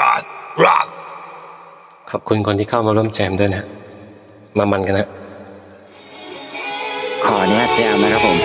รักรักขอบคุณคนที่เข้ามาร่วมแจมด้วยนะ มามันกันนะ ขอเนี้ยแจมนะครับผม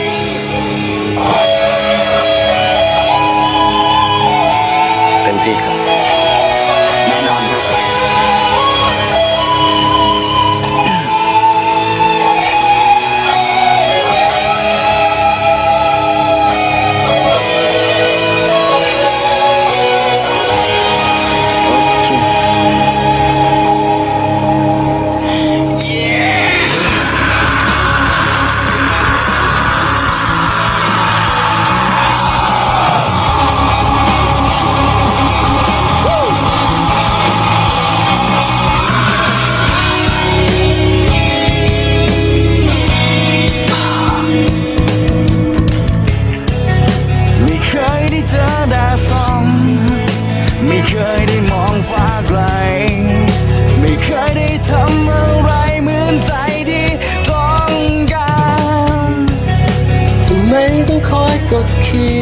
กดขี่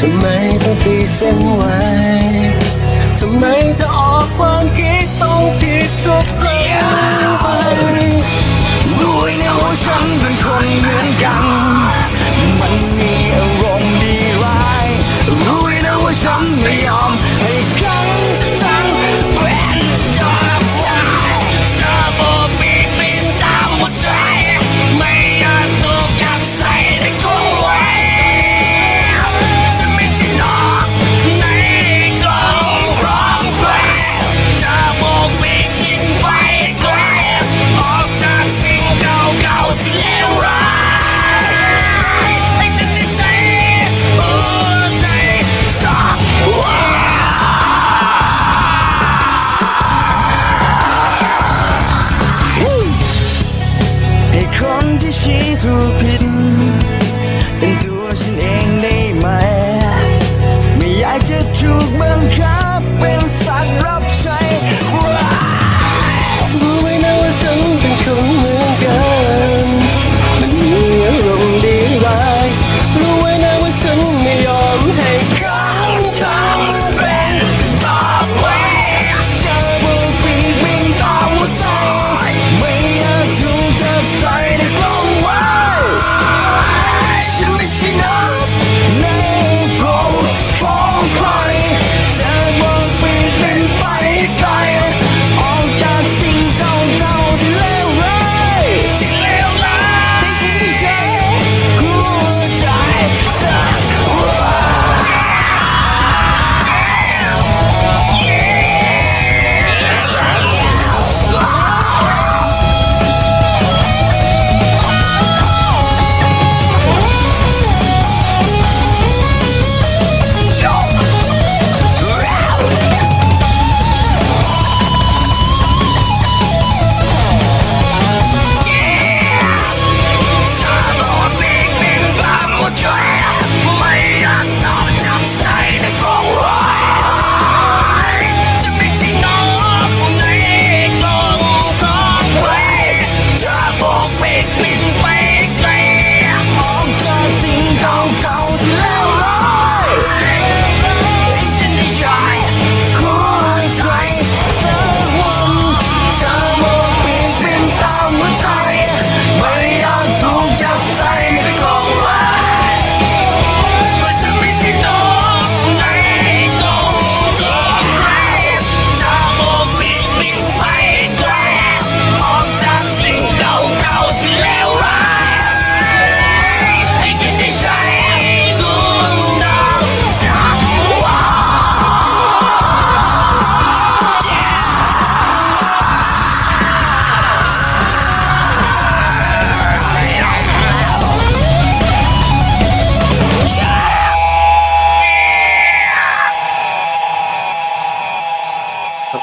ทำไมต้องตีเส้นไว้ทำไมถ้าออกความคิดต้องผิดทุกเรื่องไปรู้นะว่าฉันเป็นคนเหมือนกัน มันมีอารมณ์ดีร้ายรู้นะว่าฉันไม่ยอม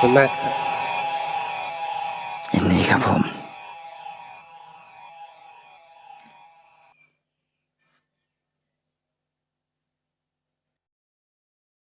Mặt.